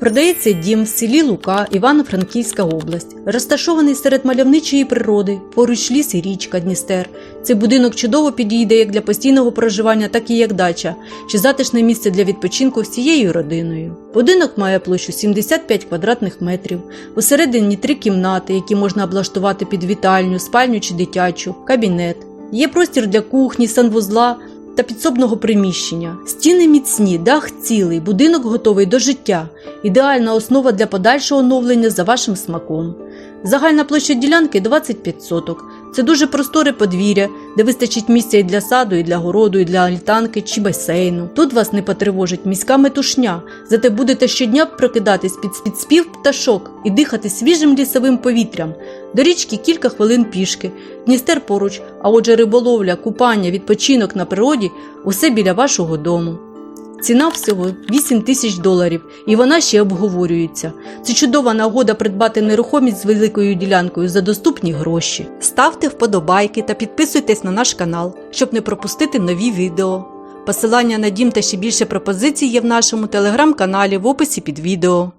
Продається дім в селі Лука, Івано-Франківська область, розташований серед мальовничої природи, поруч ліс і річка Дністер. Цей будинок чудово підійде як для постійного проживання, так і як дача, чи затишне місце для відпочинку всією родиною. Будинок має площу 75 квадратних метрів, усередині три кімнати, які можна облаштувати під вітальню, спальню чи дитячу, кабінет. Є простір для кухні, санвузла та підсобного приміщення. Стіни міцні, дах цілий, будинок готовий до життя. Ідеальна основа для подальшого оновлення за вашим смаком. Загальна площа ділянки 25 соток. Це дуже просторе подвір'я, де вистачить місця і для саду, і для городу, і для альтанки чи басейну. Тут вас не потривожить міська метушня, зате будете щодня прокидатись під, спів пташок і дихати свіжим лісовим повітрям. До річки кілька хвилин пішки, Дністер поруч, а отже риболовля, купання, відпочинок на природі усе біля вашого дому. Ціна всього 8 тисяч доларів, і вона ще обговорюється. Це чудова нагода придбати нерухомість з великою ділянкою за доступні гроші. Ставте вподобайки та підписуйтесь на наш канал, щоб не пропустити нові відео. Посилання на дім та ще більше пропозицій є в нашому телеграм-каналі в описі під відео.